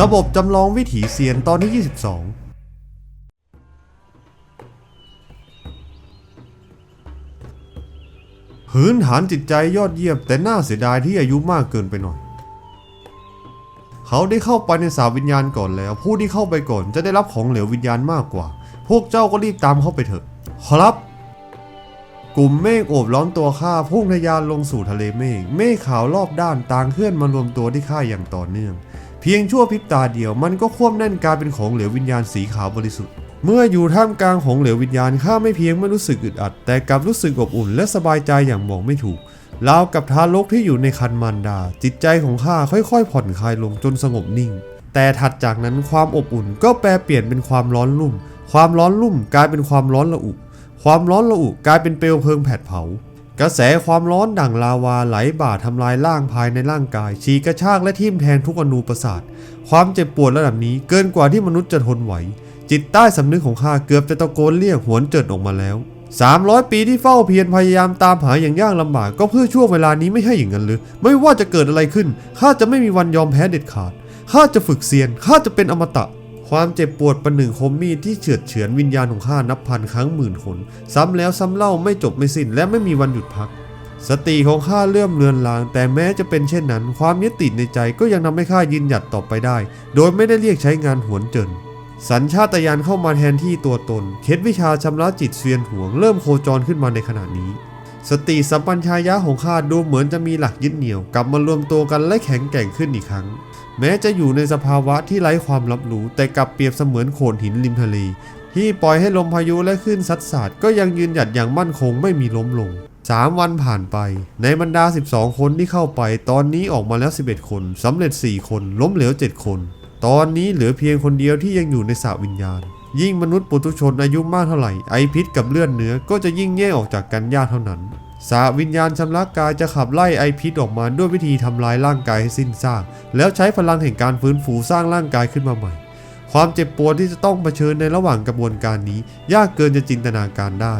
ระบบจำลองวิถีเซียนตอนที่ 22พื้นฐานจิตใจยอดเยี่ยมแต่น่าเสียดายที่อายุมากเกินไปหน่อย เขาได้เข้าไปในสาวิญญาณก่อนแล้ว ผู้ที่เข้าไปก่อนจะได้รับของเหลววิญญาณมากกว่า พวกเจ้าก็รีบตามเข้าไปเถอะครับ กลุ่มเมฆโอบล้อมตัวข้าพุ่งทะยานลงสู่ทะเลเมฆ เมฆขาวรอบด้านต่างเคลื่อนมารวมตัวที่ข้าอย่างต่อเนื่อง เพียงชั่วพริบตาเดียวมันก็ควบแน่นกลายเป็นของเหลววิญญาณสีขาวบริสุทธิ์ เมื่ออยู่ท่ามกลางของเหลววิญญาณข้าไม่เพียงไม่รู้สึกอึดอัด แต่กลับรู้สึกอบอุ่นและสบายใจอย่างบอกไม่ถูกราวกับทารกที่อยู่ในคันมารดา จิตใจของข้าค่อยๆ ผ่อนคลายลงจนสงบนิ่ง แต่ถัดจากนั้นความอบอุ่นก็แปลเปลี่ยนเป็นความร้อนลุ่ม ความร้อนลุ่มกลายเป็นความร้อนระอุ ความร้อนระอุกลายเป็นเปลวเพลิงแผดเผา กระแสความร้อนดั่งลาวาไหลบ่าทำลายร่างภายในร่างกาย ฉีกกระชากและทิ่มแทงทุกอนูประสาท ความเจ็บปวดระดับนี้เกินกว่าที่มนุษย์จะทนไหว จิตใต้สำนึกของข้าเกือบจะตะโกนเรียกหวนเจิดออกมาแล้ว 300 ปีที่เฝ้าเพียรพยายามตามหาอย่างยากลำบาก ก็เพื่อช่วงเวลานี้ไม่ใช่อย่างนั้นหรือ ไม่ว่าจะเกิดอะไรขึ้นข้าจะไม่มีวันยอมแพ้เด็ดขาดข้าจะฝึกเซียนข้าจะเป็นอมตะ ความเจ็บปวดประหนึ่งคมมีดที่เฉือดเฉือนวิญญาณของข้านับพันครั้งหมื่นคนซ้ำแล้วซ้ำเล่าไม่จบไม่สิ้นและไม่มีวันหยุดพัก สติของข้าเลื่อมเลือนลาง แต่แม้จะเป็นเช่นนั้น ความยึดติดในใจก็ยังทำให้ข้ายืนหยัดต่อไปได้ โดยไม่ได้เรียกใช้งานหวนเจินสัญชาตญาณเข้ามาแทนที่ตัวตน เคล็ดวิชาชำระจิตเสวียนห่วงเริ่มโคจรขึ้นมาในขณะนี้ สติสัมปัญชายะของข้าดูเหมือนจะมีหลักยึดเหนี่ยวกลับมารวมตัวกันและแข็งแกร่งขึ้นอีกครั้ง แม้จะอยู่ในสภาวะที่ไร้ความรับรู้แต่กลับเปรียบเสมือนโขดหินริมทะเล ที่ปล่อยให้ลมพายุและคลื่นซัดสาดก็ยังยืนหยัดอย่างมั่นคงไม่มีล้มลง3วันผ่านไป ในบรรดา 12 คนที่เข้าไป ตอนนี้ออกมาแล้ว 11 คนสำเร็จ 4 คน ล้มเหลว 7 คน ตอนนี้เหลือเพียงคนเดียวที่ยังอยู่ในสระวิญญาณ ยิ่งมนุษย์ปุถุชนอายุมากเท่าไหร่ไอพิษกับเลือดเนื้อก็จะยิ่งแยกออกจากกันยากเท่านั้นสาวิญญาณชำระกายจะขับไล่ไอพิษออกมาด้วยวิธีทำลายร่างกายให้สิ้นซากแล้วใช้พลังแห่งการฟื้นฟูสร้างร่างกายขึ้นมาใหม่ ความเจ็บปวดที่จะต้องเผชิญในระหว่างกระบวนการนี้ ยากเกินจะจินตนาการได้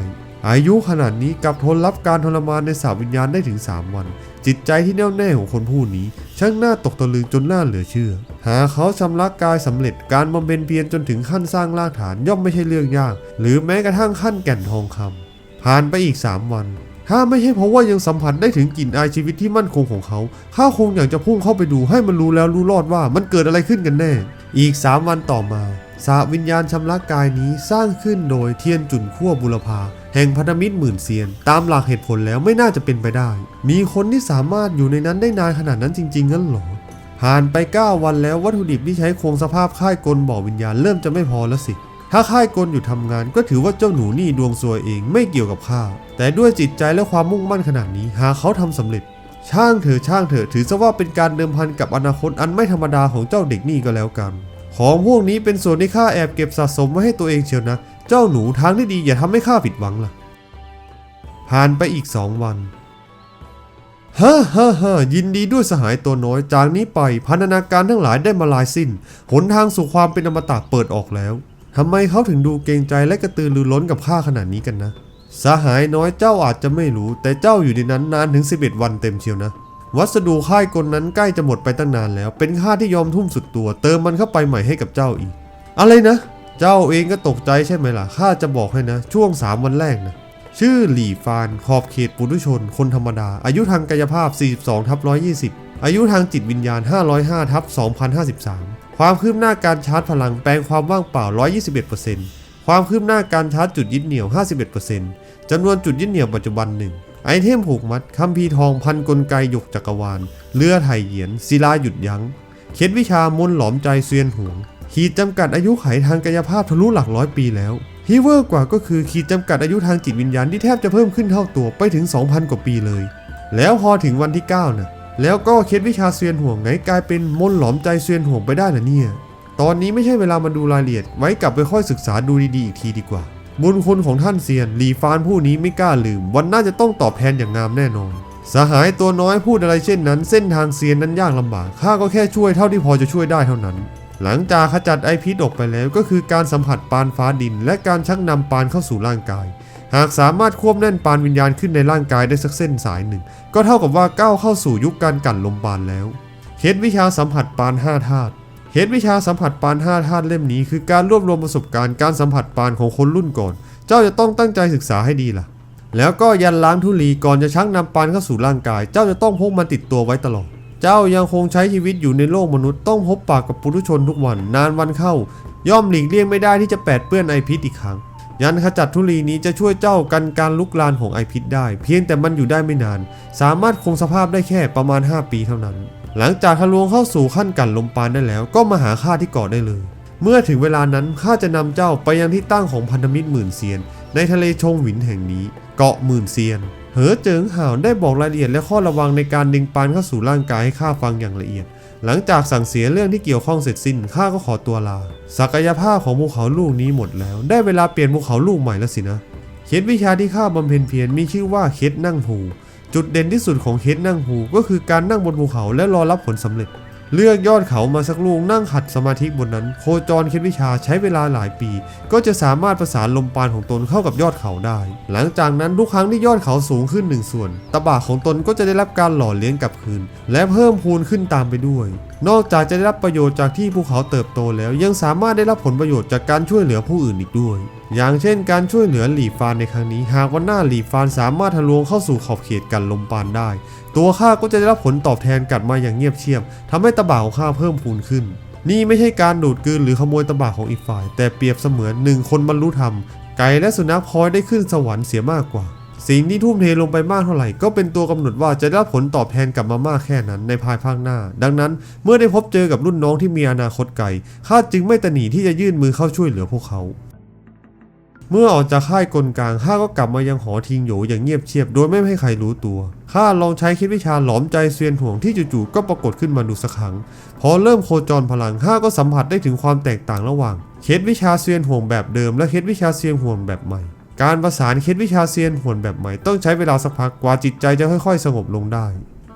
อายุขนาดนี้กับทนรับการทรมานในสาวิญญาณได้ถึง 3 วัน จิตใจที่แน่วแน่ของคนผู้นี้ ช่างน่าตกตะลึงจนน่าเหลือเชื่อ หาเขาชำระกายสำเร็จการบำเพ็ญเพียรจนถึงขั้นสร้างรากฐานย่อมไม่ใช่เรื่องยาก หรือแม้กระทั่งขั้นแก่นทองคำผ่านไปอีก 3 วัน ถ้าไม่ใช่เพราะว่ายังสัมผัสได้ถึงกลิ่นอายชีวิตที่มั่นคงของเขาข้าคงอยากจะพุ่งเข้าไปดูให้มันรู้แล้วรู้รอดว่ามันเกิดอะไรขึ้นกันแน่ อีก 3 วันต่อมา สาวิญญาณชำระกายนี้สร้างขึ้นโดยเทียนจุนขั้วบุรพาแห่งพันธมิตรหมื่นเซียน ตามหลักเหตุผลแล้วไม่น่าจะเป็นไปได้ มีคนที่สามารถอยู่ในนั้นได้นานขนาดนั้นจริงๆงั้นหรอผ่านไป 9 วันแล้ววัตถุดิบที่ใช้คงสภาพค่ายกลบ่อวิญญาณเริ่มจะไม่พอแล้วสิ ถ้าค่ายกลอยู่ทำงานก็ถือว่าเจ้าหนูนี่ดวงซวยเองไม่เกี่ยวกับข้าแต่ด้วยจิตใจและความมุ่งมั่นขนาดนี้หากเขาทำสำเร็จ ช่างเถอะช่างเถอะถือซะว่าเป็นการเดิมพันกับอนาคตอันไม่ธรรมดาของเจ้าเด็กนี่ก็แล้วกัน ของพวกนี้เป็นส่วนที่ข้าแอบเก็บสะสมไว้ให้ตัวเองเชียวนะ เจ้าหนูทางที่ดีอย่าทำให้ข้าผิดหวังล่ะ ผ่านไปอีกสองวันฮ่าฮ่าฮ่ายินดีด้วยสหายตัวน้อย จากนี้ไปพันธนาการทั้งหลายได้มาลายสิ้น หนทางสู่ความเป็นอมตะเปิดออกแล้วทำไมเขาถึงดูเกรงใจและกระตือรือร้นกับข้าขนาดนี้กันนะ สหายน้อยเจ้าอาจจะไม่รู้ แต่เจ้าอยู่ในนั้นนานถึง 11 วันเต็มเชียวนะ วัสดุค่ายกลนั้นใกล้จะหมดไปตั้งนานแล้ว เป็นข้าที่ยอมทุ่มสุดตัว เติมมันเข้าไปใหม่ให้กับเจ้าอีก อะไรนะ เจ้าเองก็ตกใจใช่ไหมล่ะ ข้าจะบอกให้นะ ช่วง 3 วันแรกนะ ชื่อหลี่ฟาน ขอบเขตปุถุชน คนธรรมดา อายุทางกายภาพ 42ทับ120 อายุทางจิตวิญญาณ 505ทับ2053 ความคืบหน้าการชาร์จพลังแปลงความว่างเปล่า 121%ความคืบหน้าการชาร์จจุดยึดเหนี่ยว 51%จำนวนจุดยึดเหนี่ยวปัจจุบัน1 ไอเทมผูกมัดคัมภีร์ทองพันกลไกหยกจักรวาลเรือไถ่เหยียน ศิลาหยุดยัง้ง เคล็ดวิชามนหลอมใจเซียนหวง ขีดจำกัดอายุไขทางกายภาพทะลุหลักร้อยปีแล้วที่เวอร์กว่าก็คือขีดจำกัดอายุทางจิตวิญญาณที่แทบจะเพิ่มขึ้นเท่าตัวไปถึง 2,000 กว่าปีเลย แล้วพอถึงวันที่9นะแล้วก็เคล็ดวิชาเซียนห่วงไงกลายเป็นมนหลอมใจเซียนห่วงไปได้นะเนี่ย ตอนนี้ไม่ใช่เวลามาดูรายละเอียดไว้กลับไปค่อยศึกษาดูดีๆอีกทีดีกว่า บุญคุณของท่านเซียนหลีฟานผู้นี้ไม่กล้าลืม วันน่าจะต้องตอบแทนอย่างงามแน่นอน สหายตัวน้อยพูดอะไรเช่นนั้น เส้นทางเซียนนั้นยากลำบากข้าก็แค่ช่วยเท่าที่พอจะช่วยได้เท่านั้น หลังจากขจัดไอพิษออกไปแล้วก็คือการสัมผัสปานฟ้าดิน และการชักนำปานเข้าสู่ร่างกาย หากสามารถควบแน่นปานวิญญาณขึ้นในร่างกายได้สักเส้นสายหนึ่ง ก็เท่ากับว่าก้าวเข้าสู่ยุคการกั่นลมปานแล้วเคล็ดวิชาสัมผัสปานห้าธาตุ เคสวิชาสัมผัสปาน5ธาตุเล่มนี้คือการรวบรวมประสบการณ์การสัมผัสปานของคนรุ่นก่อน เจ้าจะต้องตั้งใจศึกษาให้ดีล่ะ แล้วก็ยันล้างธุลีก่อนจะชักนำปานเข้าสู่ร่างกาย เจ้าจะต้องพกมันติดตัวไว้ตลอด เจ้ายังคงใช้ชีวิตอยู่ในโลกมนุษย์ต้องพบปากกับปุถุชนทุกวัน นานวันเข้า ย่อมหลีกเลี่ยงไม่ได้ที่จะแปดเปื้อนไอพิษอีกครั้ง ยันขจัดธุลีนี้จะช่วยเจ้ากันการลุกลานของไอพิษได้ เพียงแต่มันอยู่ได้ไม่นาน สามารถคงสภาพได้แค่ประมาณ 5 ปีเท่านั้น หลังจากทะลวงเข้าสู่ขั้นกันลมปานได้แล้ว ก็มาหาข้าที่เกาะได้เลย เมื่อถึงเวลานั้นข้าจะนำเจ้าไปยังที่ตั้งของพันธมิตรหมื่นเซียน ในทะเลชงหวินแห่งนี้ เกาะหมื่นเซียน เหอเจิงห่าวได้บอกรายละเอียดและข้อระวังในการดึงปานเข้าสู่ร่างกายให้ข้าฟังอย่างละเอียด หลังจากสั่งเสียเรื่องที่เกี่ยวข้องเสร็จสิ้นข้าก็ขอตัวลา ศักยภาพของภูเขาลูกนี้หมดแล้ว ได้เวลาเปลี่ยนภูเขาลูกใหม่แล้วสินะเคล็ดวิชาที่ข้าบำเพ็ญเพียรมีชื่อว่าเคล็ดนั่งภู จุดเด่นที่สุดของเฮดนั่งหูก็คือการนั่งบนภูเขาและรอรับผลสำเร็จ เลือกยอดเขามาสักลูกนั่งขัดสมาธิบนนั้น โคจรเคล็ดวิชาใช้เวลาหลายปี ก็จะสามารถประสานลมปานของตนเข้ากับยอดเขาได้ หลังจากนั้นทุกครั้งที่ยอดเขาสูงขึ้นหนึ่งส่วนตะบะของตนก็จะได้รับการหล่อเลี้ยงกลับคืน และเพิ่มพูนขึ้นตามไปด้วย นอกจากจะได้รับประโยชน์จากที่ภูเขาเติบโตแล้วยังสามารถได้รับผลประโยชน์จากการช่วยเหลือผู้อื่นอีกด้วย อย่างเช่น การช่วยเหลือหลีฟานในครั้งนี้ หากวันหน้าหลีฟานสามารถทะลวงเข้าสู่ขอบเขตกันลมปานได้ ตัวข้าก็จะได้รับผลตอบแทนกลับมาอย่างเงียบเชียบทำให้ตะบ่าของข้าเพิ่มพูนขึ้น นี่ไม่ใช่การดูดกลืนหรือขโมยตะบ่าของอีกฝ่าย แต่เปรียบเสมือนหนึ่งคนบรรลุธรรม ไก่และสุนัขพลอยได้ขึ้นสวรรค์เสียมากกว่า สิ่งที่ทุ่มเทลงไปมากเท่าไหร่ ก็เป็นตัวกำหนดว่าจะได้รับผลตอบแทนกลับมามากแค่นั้นในภายภาคหน้า ดังนั้นเมื่อได้พบเจอกับรุ่นน้องที่มีอนาคตไกลข้าจึงไม่ตหนีที่จะยื่นมือเข้าช่วยเหลือพวกเขา เมื่อออกจากค่ายกลกลางข้าก็กลับมายังหอทิงโหยอย่างเงียบเชียบ โดยไม่ให้ใครรู้ตัวข้าลองใช้คิดวิชาหลอมใจเซียนห่วงที่จู่ๆก็ปรากฏขึ้นมาดูสักครั้ง พอเริ่มโคจรพลังข้าก็สัมผัสได้ถึงความแตกต่างระหว่างเคล็ดวิชาเซียนห่วงแบบเดิม และเคล็ดวิชาเซียนห่วงแบบใหม่ การประสานเคล็ดวิชาเซียนห่วงแบบใหม่ต้องใช้เวลาสักพักกว่าจิตใจจะค่อย ๆ สงบลงได้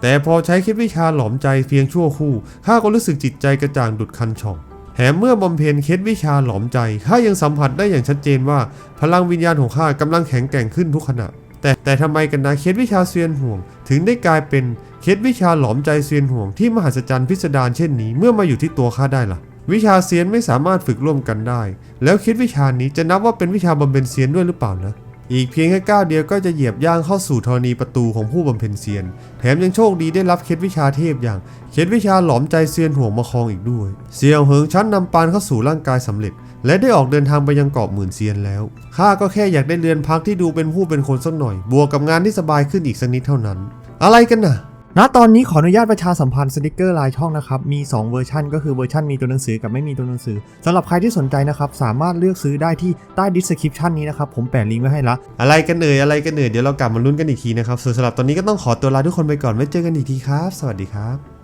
แต่พอใช้คล็ดวิชาหลอมใจเพียงชั่วครู่ข้าก็รู้สึกจิตใจกระจ่างดุดคันช่อง แถมเมื่อบำเพ็ญเคล็ดวิชาหลอมใจข้ายังสัมผัสได้อย่างชัดเจนว่า พลังวิญญาณของข้ากำลังแข็งแกร่งขึ้นทุกขณะ แต่แต่ทำไมกันนะเคล็ดวิชาเซียนห่วง ถึงได้กลายเป็นเคล็ดวิชาหลอมใจเซียนห่วงที่มหัศจรรย์พิสดารเช่นนี้เมื่อมาอยู่ที่ตัวข้าได้ล่ะ วิชาเซียนไม่สามารถฝึกร่วมกันได้ แล้วเคิดวิชานี้จะนับว่าเป็นวิชาบำเพ็ญเซียนด้วยหรือเปล่านะ อีกเพียงแค่ก้าวเดียวก็จะเหยียบย่างเข้าสู่ธรณีประตูของผู้บำเพ็ญเซียน แถมยังโชคดีได้รับเคล็ดวิชาเทพอย่าง เคล็ดวิชาหลอมใจเซียนห่วงมาคองอีกด้วย เซียวเหิงชั้นนำปานเข้าสู่ร่างกายสำเร็จ และได้ออกเดินทางไปยังเกาะหมื่นเซียนแล้วข้าก็แค่อยากได้เรือนพักที่ดูเป็นผู้เป็นคนสักหน่อย บวกกับงานที่สบายขึ้นอีกสักนิดเท่านั้น อะไรกันน่ะ ณตอนนี้ขออนุญาตประชาสัมพันธ์สติกเกอร์ลายช่องนะครับ มี 2 เวอร์ชันก็คือเวอร์ชันมีตัวหนังสือกับไม่มีตัวหนังสือสำหรับใครที่สนใจนะครับ สามารถเลือกซื้อได้ที่ใต้ดิสคริปชันนี้นะครับ ผมแปะลิงก์ไว้ให้ละ อะไรกันเอ่ยอะไรกันเอ่ยเดี๋ยวเรากลับมาลุ้นกันอีกทีนะครับส่วนสำหรับตอนนี้ก็ต้องขอตัวลาทุกคนไปก่อนไว้เจอกันอีกทีครับ สวัสดีครับ